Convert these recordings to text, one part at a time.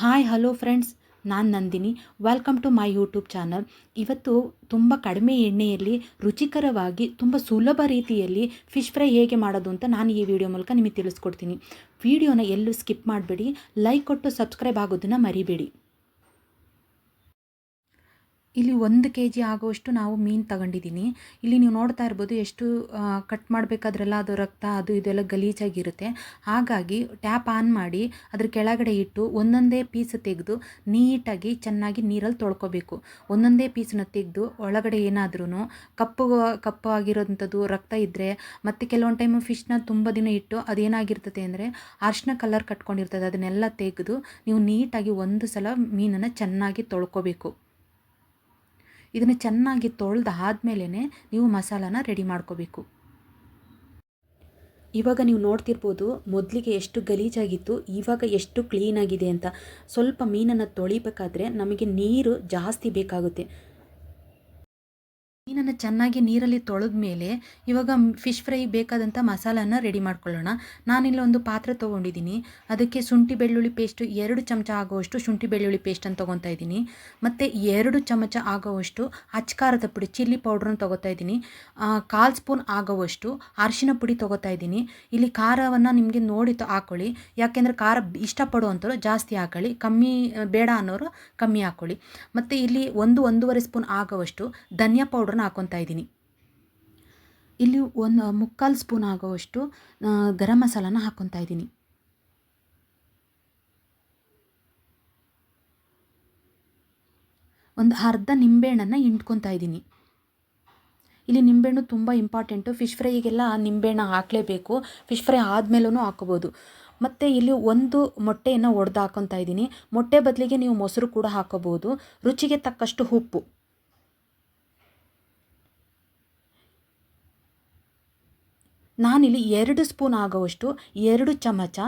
Hi hello friends ನಾನು Nandini. Welcome to my YouTube channel ಇವತ್ತು ತುಂಬ ಕಡಿಮೆ ಎಣ್ಣೆಯಲ್ಲಿ, ರುಚಿಕರವಾಗಿ, ತುಂಬ ಸುಲಭ ರೀತಿಯಲ್ಲಿ ಫಿಶ್ ಫ್ರೈ ಹೇಗೆ ಮಾಡೋದು ಅಂತ ನಾನು ಈ ವಿಡಿಯೋ ಮೂಲಕ ನಿಮಗೆ ತಿಳಿಸ್ಕೊಡ್ತೀನಿ. ವಿಡಿಯೋನ ಎಲ್ಲೂ ಸ್ಕಿಪ್ ಮಾಡಬೇಡಿ. ಲೈಕ್ ಕೊಟ್ಟು ಸಬ್ಸ್ಕ್ರೈಬ್ ಆಗೋದನ್ನು ಮರಿಬೇಡಿ. ಇಲ್ಲಿ ಒಂದು ಕೆ ಜಿ ಆಗುವಷ್ಟು ನಾವು ಮೀನು ತಗೊಂಡಿದ್ದೀನಿ ಇಲ್ಲಿ ನೀವು ನೋಡ್ತಾ ಇರ್ಬೋದು ಎಷ್ಟು ಕಟ್ ಮಾಡಬೇಕಾದ್ರೆಲ್ಲ ಅದು ರಕ್ತ, ಅದು ಇದೆಲ್ಲ ಗಲೀಜಾಗಿರುತ್ತೆ. ಹಾಗಾಗಿ ಟ್ಯಾಪ್ ಆನ್ ಮಾಡಿ ಅದ್ರ ಕೆಳಗಡೆ ಇಟ್ಟು ಒಂದೊಂದೇ ಪೀಸ್ ತೆಗೆದು ನೀಟಾಗಿ ಚೆನ್ನಾಗಿ ನೀರಲ್ಲಿ ತೊಳ್ಕೊಬೇಕು. ಒಂದೊಂದೇ ಪೀಸನ್ನ ತೆಗೆದು ಒಳಗಡೆ ಏನಾದ್ರೂ ಕಪ್ಪು ಕಪ್ಪು ಆಗಿರೋಂಥದ್ದು ರಕ್ತ ಇದ್ದರೆ ಮತ್ತು ಕೆಲವೊಂದು ಟೈಮು ಫಿಶ್ನ ತುಂಬ ದಿನ ಇಟ್ಟು ಅದೇನಾಗಿರ್ತದೆ ಅಂದರೆ ಅರ್ಶಿನ ಕಲರ್ ಕಟ್ಕೊಂಡಿರ್ತದೆ. ಅದನ್ನೆಲ್ಲ ತೆಗೆದು ನೀವು ನೀಟಾಗಿ ಒಂದು ಸಲ ಮೀನನ್ನು ಚೆನ್ನಾಗಿ ತೊಳ್ಕೊಬೇಕು. ಇದನ್ನು ಚೆನ್ನಾಗಿ ತೊಳೆದು ಆದಮೇಲೆ ನೀವು ಮಸಾಲಾನ ರೆಡಿ ಮಾಡ್ಕೋಬೇಕು. ಇವಾಗ ನೀವು ನೋಡ್ತಿರ್ಬೋದು ಮೊದಲಿಗೆ ಎಷ್ಟು ಗಲೀಜಾಗಿತ್ತು, ಇವಾಗ ಎಷ್ಟು ಕ್ಲೀನಾಗಿದೆ ಅಂತ. ಸ್ವಲ್ಪ ಮೀನನ್ನು ತೊಳಿಬೇಕಾದ್ರೆ ನಮಗೆ ನೀರು ಜಾಸ್ತಿ ಬೇಕಾಗುತ್ತೆ. ಮೀನನ್ನು ಚೆನ್ನಾಗಿ ನೀರಲ್ಲಿ ತೊಳೆದ ಮೇಲೆ ಇವಾಗ ಫಿಶ್ ಫ್ರೈ ಬೇಕಾದಂಥ ಮಸಾಲಾನ ರೆಡಿ ಮಾಡ್ಕೊಳ್ಳೋಣ. ನಾನಿಲ್ಲಿ ಒಂದು ಪಾತ್ರೆ ತೊಗೊಂಡಿದ್ದೀನಿ. ಅದಕ್ಕೆ ಶುಂಠಿ ಬೆಳ್ಳುಳ್ಳಿ ಪೇಸ್ಟು ಎರಡು ಚಮಚ ಆಗುವಷ್ಟು ಶುಂಠಿ ಬೆಳ್ಳುಳ್ಳಿ ಪೇಸ್ಟನ್ನು ತೊಗೊತಾ ಇದ್ದೀನಿ. ಮತ್ತು ಎರಡು ಚಮಚ ಆಗುವಷ್ಟು ಅಚ್ಕಾರದ ಪುಡಿ, ಚಿಲ್ಲಿ ಪೌಡ್ರನ್ನ ತೊಗೋತಾ ಇದ್ದೀನಿ. ಕಾಲು ಸ್ಪೂನ್ ಆಗುವಷ್ಟು ಅರಿಶಿನ ಪುಡಿ ತೊಗೋತಾ ಇದ್ದೀನಿ. ಇಲ್ಲಿ ಖಾರವನ್ನು ನಿಮಗೆ ನೋಡಿ ಹಾಕೊಳ್ಳಿ. ಯಾಕೆಂದರೆ ಖಾರ ಇಷ್ಟಪಡುವಂಥವ್ರು ಜಾಸ್ತಿ ಹಾಕೊಳ್ಳಿ. ಕಮ್ಮಿ, ಬೇಡ ಅನ್ನೋರು ಕಮ್ಮಿ ಹಾಕೊಳ್ಳಿ. ಮತ್ತು ಇಲ್ಲಿ ಒಂದು ಒಂದೂವರೆ ಸ್ಪೂನ್ ಆಗುವಷ್ಟು ಧನಿಯಾ ಪೌಡ್ರ್ ಹಾಕ್ಕೊತಾ ಇದ್ದೀನಿ. ಇಲ್ಲಿ ಒಂದು ಮುಕ್ಕಾಲು ಸ್ಪೂನ್ ಆಗೋವಷ್ಟು ಗರಂ ಮಸಾಲಾನ ಹಾಕ್ಕೊತಾ ಇದ್ದೀನಿ. ಒಂದು ಅರ್ಧ ನಿಂಬೆಹಣ್ಣನ್ನು ಹಿಂಡ್ಕೊತಾ ಇದ್ದೀನಿ. ಇಲ್ಲಿ ನಿಂಬೆಹಣ್ಣು ತುಂಬ ಇಂಪಾರ್ಟೆಂಟು ಫಿಶ್ ಫ್ರೈಗೆಲ್ಲ ನಿಂಬೆಹಣ್ಣು ಹಾಕಲೇಬೇಕು. ಫಿಶ್ ಫ್ರೈ ಆದಮೇಲೂ ಹಾಕೋಬೋದು. ಮತ್ತು ಇಲ್ಲಿ ಒಂದು ಮೊಟ್ಟೆಯನ್ನು ಒಡೆದು ಹಾಕ್ಕೊತಾ ಇದ್ದೀನಿ. ಮೊಟ್ಟೆ ಬದಲಿಗೆ ನೀವು ಮೊಸರು ಕೂಡ ಹಾಕೋಬೋದು ರುಚಿಗೆ ತಕ್ಕಷ್ಟು ಉಪ್ಪು. ನಾನಿಲ್ಲಿ ಎರಡು ಸ್ಪೂನ್ ಆಗುವಷ್ಟು ಎರಡು ಚಮಚ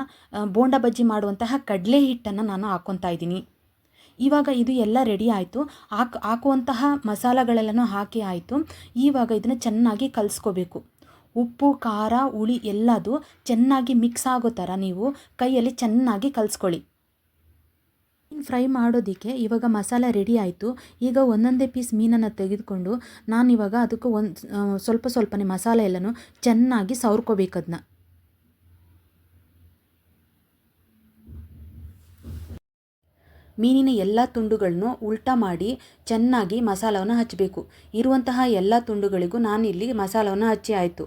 ಬೋಂಡ ಬಜ್ಜಿ ಮಾಡುವಂತಹ ಕಡಲೆ ಹಿಟ್ಟನ್ನು ನಾನು ಹಾಕ್ಕೊತಾ ಇದ್ದೀನಿ. ಇವಾಗ ಇದು ಎಲ್ಲ ರೆಡಿ ಆಯಿತು. ಹಾಕ್, ಹಾಕುವಂತಹ ಮಸಾಲೆಗಳೆಲ್ಲನೂ ಹಾಕಿ ಆಯಿತು. ಇವಾಗ ಇದನ್ನು ಚೆನ್ನಾಗಿ ಕಲಿಸ್ಕೋಬೇಕು. ಉಪ್ಪು, ಖಾರ, ಹುಳಿ ಎಲ್ಲದು ಚೆನ್ನಾಗಿ ಮಿಕ್ಸ್ ಆಗೋ ಥರ ನೀವು ಕೈಯಲ್ಲಿ ಚೆನ್ನಾಗಿ ಕಲಿಸ್ಕೊಳ್ಳಿ. ಫ್ರೈ ಮಾಡೋದಕ್ಕೆ ಇವಾಗ ಮಸಾಲೆ ರೆಡಿ ಆಯಿತು. ಈಗ ಒಂದೊಂದೇ ಪೀಸ್ ಮೀನನ್ನು ತೆಗೆದುಕೊಂಡು ನಾನು ಇವಾಗ ಅದಕ್ಕೆ ಒಂದು ಸ್ವಲ್ಪ ಸ್ವಲ್ಪನೇ ಮಸಾಲೆ ಎಲ್ಲನೂ ಚೆನ್ನಾಗಿ ಸವರ್ಕೋಬೇಕು ಅದನ್ನ ಮೀನಿನ ಎಲ್ಲ ತುಂಡುಗಳನ್ನು ಉಲ್ಟಾ ಮಾಡಿ ಚೆನ್ನಾಗಿ ಮಸಾಲವನ್ನು ಹಚ್ಚಬೇಕು ಇರುವಂತಹ ಎಲ್ಲ ತುಂಡುಗಳಿಗೂ ನಾನಿಲ್ಲಿ ಮಸಾಲವನ್ನು ಹಚ್ಚಿ ಆಯಿತು.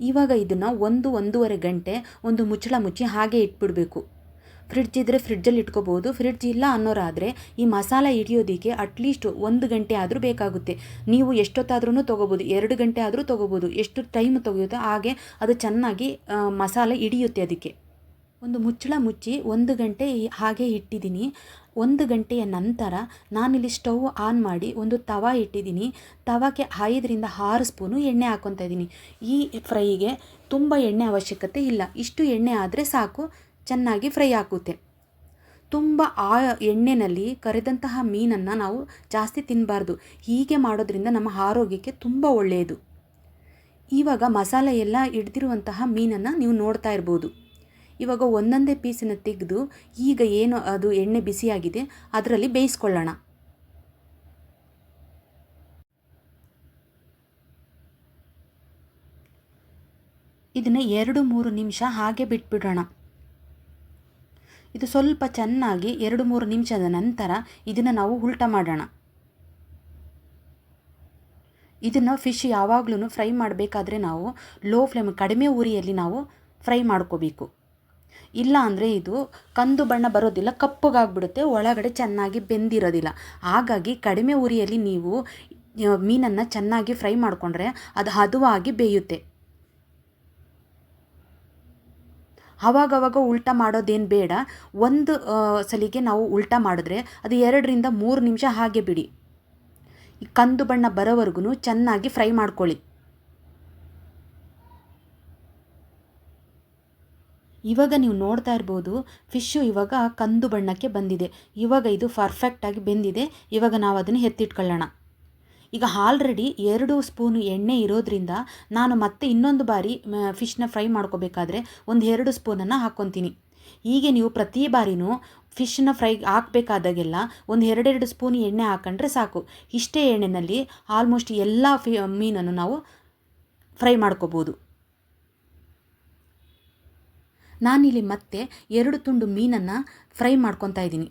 ಇವಾಗ ಇದನ್ನು ಒಂದು, ಒಂದೂವರೆ ಗಂಟೆ ಒಂದು ಮುಚ್ಚಳ ಮುಚ್ಚಿ ಹಾಗೆ ಇಟ್ಬಿಡಬೇಕು. ಫ್ರಿಡ್ಜ್ ಇದ್ದರೆ ಫ್ರಿಡ್ಜಲ್ಲಿ ಇಟ್ಕೋಬೋದು. ಫ್ರಿಡ್ಜ್ ಇಲ್ಲ ಅನ್ನೋರಾದರೆ ಈ ಮಸಾಲ ಹಿಡಿಯೋದಕ್ಕೆ ಅಟ್ಲೀಸ್ಟ್ ಒಂದು ಗಂಟೆ ಆದರೂ ಬೇಕಾಗುತ್ತೆ. ನೀವು ಎಷ್ಟೊತ್ತಾದ್ರೂ ತೊಗೋಬೋದು. ಎರಡು ಗಂಟೆ ಆದರೂ ತೊಗೋಬೋದು. ಎಷ್ಟು ಟೈಮ್ ತೊಗೊಯುತ್ತೋ ಹಾಗೆ ಅದು ಚೆನ್ನಾಗಿ ಮಸಾಲೆ ಹಿಡಿಯುತ್ತೆ ಅದಕ್ಕೆ. ಒಂದು ಮುಚ್ಚಳ ಮುಚ್ಚಿ ಒಂದು ಗಂಟೆ ಹಾಗೆ ಇಟ್ಟಿದ್ದೀನಿ. ಒಂದು ಗಂಟೆಯ ನಂತರ ನಾನಿಲ್ಲಿ ಸ್ಟವ್ ಆನ್ ಮಾಡಿ ಒಂದು ತವ ಇಟ್ಟಿದ್ದೀನಿ. ತವಕ್ಕೆ ಐದರಿಂದ ಆರು ಸ್ಪೂನು ಎಣ್ಣೆ ಹಾಕ್ಕೊತಾ ಇದ್ದೀನಿ. ಈ ಫ್ರೈಗೆ ತುಂಬ ಎಣ್ಣೆ ಅವಶ್ಯಕತೆ ಇಲ್ಲ. ಇಷ್ಟು ಎಣ್ಣೆ ಆದರೆ ಸಾಕು. ಚೆನ್ನಾಗಿ ಫ್ರೈ ಹಾಕುತ್ತೆ ತುಂಬ ಆ ಎಣ್ಣೆಯಲ್ಲಿ ಕರೆದಂತಹ ಮೀನನ್ನು ನಾವು ಜಾಸ್ತಿ ತಿನ್ನಬಾರ್ದು ಹೀಗೆ ಮಾಡೋದ್ರಿಂದ ನಮ್ಮ ಆರೋಗ್ಯಕ್ಕೆ ತುಂಬ ಒಳ್ಳೆಯದು. ಇವಾಗ ಮಸಾಲೆ ಎಲ್ಲ ಹಿಡ್ದಿರುವಂತಹ ಮೀನನ್ನು ನೀವು ನೋಡ್ತಾ ಇರ್ಬೋದು. ಇವಾಗ ಒಂದೊಂದೇ ಪೀಸನ್ನು ತೆಗೆದು ಈಗ ಏನು ಅದು ಎಣ್ಣೆ ಬಿಸಿಯಾಗಿದೆ ಅದರಲ್ಲಿ ಬೇಯಿಸ್ಕೊಳ್ಳೋಣ. ಇದನ್ನು ಎರಡು ಮೂರು ನಿಮಿಷ ಹಾಗೆ ಬಿಟ್ಬಿಡೋಣ. ಇದು ಸ್ವಲ್ಪ ಚೆನ್ನಾಗಿ ಎರಡು ಮೂರು ನಿಮಿಷದ ನಂತರ ಇದನ್ನು ನಾವು ಉಲ್ಟ ಮಾಡೋಣ. ಇದನ್ನು ಫಿಶ್ ಯಾವಾಗಲೂ ಫ್ರೈ ಮಾಡಬೇಕಾದ್ರೆ ನಾವು ಲೋ ಫ್ಲೇಮ್ ಕಡಿಮೆ ಉರಿಯಲ್ಲಿ ನಾವು ಫ್ರೈ ಮಾಡ್ಕೋಬೇಕು. ಇಲ್ಲ ಅಂದರೆ ಇದು ಕಂದು ಬಣ್ಣ ಬರೋದಿಲ್ಲ, ಕಪ್ಪಗಾಗ್ಬಿಡುತ್ತೆ, ಒಳಗಡೆ ಚೆನ್ನಾಗಿ ಬೆಂದಿರೋದಿಲ್ಲ. ಹಾಗಾಗಿ ಕಡಿಮೆ ಉರಿಯಲ್ಲಿ ನೀವು ಮೀನನ್ನು ಚೆನ್ನಾಗಿ ಫ್ರೈ ಮಾಡಿಕೊಂಡ್ರೆ ಅದು ಹದವಾಗಿ ಬೇಯುತ್ತೆ. ಅವಾಗವಾಗ ಉಲ್ಟ ಮಾಡೋದೇನು ಬೇಡ. ಒಂದು ಸಲಿಗೆ ನಾವು ಉಲ್ಟ ಮಾಡಿದ್ರೆ ಅದು ಎರಡರಿಂದ ಮೂರು ನಿಮಿಷ ಹಾಗೆ ಬಿಡಿ. ಈ ಕಂದು ಬಣ್ಣ ಬರೋವರೆಗೂ ಚೆನ್ನಾಗಿ ಫ್ರೈ ಮಾಡ್ಕೊಳ್ಳಿ. ಇವಾಗ ನೀವು ನೋಡ್ತಾ ಇರ್ಬೋದು, ಫಿಶ್ಶು ಇವಾಗ ಕಂದು ಬಣ್ಣಕ್ಕೆ ಬಂದಿದೆ. ಇವಾಗ ಇದು ಪರ್ಫೆಕ್ಟಾಗಿ ಬೆಂದಿದೆ. ಇವಾಗ ನಾವು ಅದನ್ನು ಎತ್ತಿಟ್ಕೊಳ್ಳೋಣ. ಈಗ ಆಲ್ರೆಡಿ ಎರಡು ಸ್ಪೂನು ಎಣ್ಣೆ ಇರೋದ್ರಿಂದ ನಾನು ಮತ್ತೆ ಇನ್ನೊಂದು ಬಾರಿ ಫಿಶ್ನ ಫ್ರೈ ಮಾಡ್ಕೋಬೇಕಾದ್ರೆ ಒಂದು ಎರಡು ಸ್ಪೂನನ್ನು ಹಾಕ್ಕೊತೀನಿ ಹೀಗೆ ನೀವು ಪ್ರತಿ ಬಾರಿನೂ ಫಿಶ್ನ ಫ್ರೈ ಹಾಕಬೇಕಾದಾಗೆಲ್ಲ ಒಂದು ಎರಡೆರಡು ಸ್ಪೂನ್ ಎಣ್ಣೆ ಹಾಕೊಂಡ್ರೆ ಸಾಕು. ಇಷ್ಟೇ ಎಣ್ಣೆಯಲ್ಲಿ ಆಲ್ಮೋಸ್ಟ್ ಎಲ್ಲ ಫಿ, ಮೀನನ್ನು ನಾವು ಫ್ರೈ ಮಾಡ್ಕೋಬೋದು. ನಾನಿಲ್ಲಿ ಮತ್ತೆ ಎರಡು ತುಂಡು ಮೀನನ್ನು ಫ್ರೈ ಮಾಡ್ಕೊತಾ ಇದ್ದೀನಿ.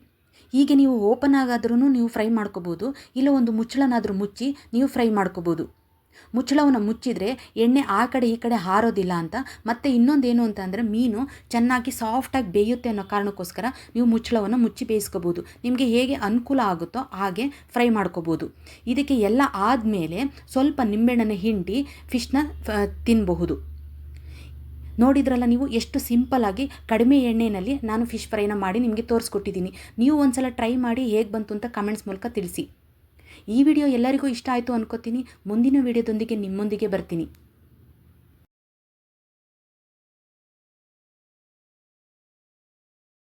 ಹೀಗೆ ನೀವು ಓಪನ್ ಆಗಾದ್ರೂ ನೀವು ಫ್ರೈ ಮಾಡ್ಕೋಬೋದು, ಇಲ್ಲ ಒಂದು ಮುಚ್ಚಳನಾದರೂ ಮುಚ್ಚಿ ನೀವು ಫ್ರೈ ಮಾಡ್ಕೋಬೋದು. ಮುಚ್ಚಳವನ್ನು ಮುಚ್ಚಿದರೆ ಎಣ್ಣೆ ಆ ಕಡೆ ಈ ಕಡೆ ಹಾರೋದಿಲ್ಲ ಅಂತ, ಮತ್ತು ಇನ್ನೊಂದೇನು ಅಂತ ಅಂದರೆ ಮೀನು ಚೆನ್ನಾಗಿ ಸಾಫ್ಟಾಗಿ ಬೇಯುತ್ತೆ ಅನ್ನೋ ಕಾರಣಕ್ಕೋಸ್ಕರ ನೀವು ಮುಚ್ಚಳವನ್ನು ಮುಚ್ಚಿ ಬೇಯಿಸ್ಕೋಬೋದು. ನಿಮಗೆ ಹೇಗೆ ಅನುಕೂಲ ಆಗುತ್ತೋ ಹಾಗೆ ಫ್ರೈ ಮಾಡ್ಕೋಬೋದು. ಇದಕ್ಕೆ ಎಲ್ಲ ಆದಮೇಲೆ ಸ್ವಲ್ಪ ನಿಂಬೆಹಣ್ಣನ್ನು ಹಿಂಡಿ ಫಿಶ್ನ ತಿನ್ನಬಹುದು ನೋಡಿದ್ರಲ್ಲ ನೀವು ಎಷ್ಟು ಸಿಂಪಲ್ಲಾಗಿ ಕಡಿಮೆ ಎಣ್ಣೆಯಲ್ಲಿ ನಾನು ಫಿಶ್ ಫ್ರೈನ ಮಾಡಿ ನಿಮಗೆ ತೋರಿಸ್ಕೊಟ್ಟಿದ್ದೀನಿ. ನೀವು ಒಂದ್ಸಲ ಟ್ರೈ ಮಾಡಿ ಹೇಗೆ ಬಂತು ಅಂತ ಕಮೆಂಟ್ಸ್ ಮೂಲಕ ತಿಳಿಸಿ. ಈ ವಿಡಿಯೋ ಎಲ್ಲರಿಗೂ ಇಷ್ಟ ಆಯಿತು ಅನ್ಕೋತೀನಿ. ಮುಂದಿನ ವಿಡಿಯೋದೊಂದಿಗೆ ನಿಮ್ಮೊಂದಿಗೆ ಬರ್ತೀನಿ.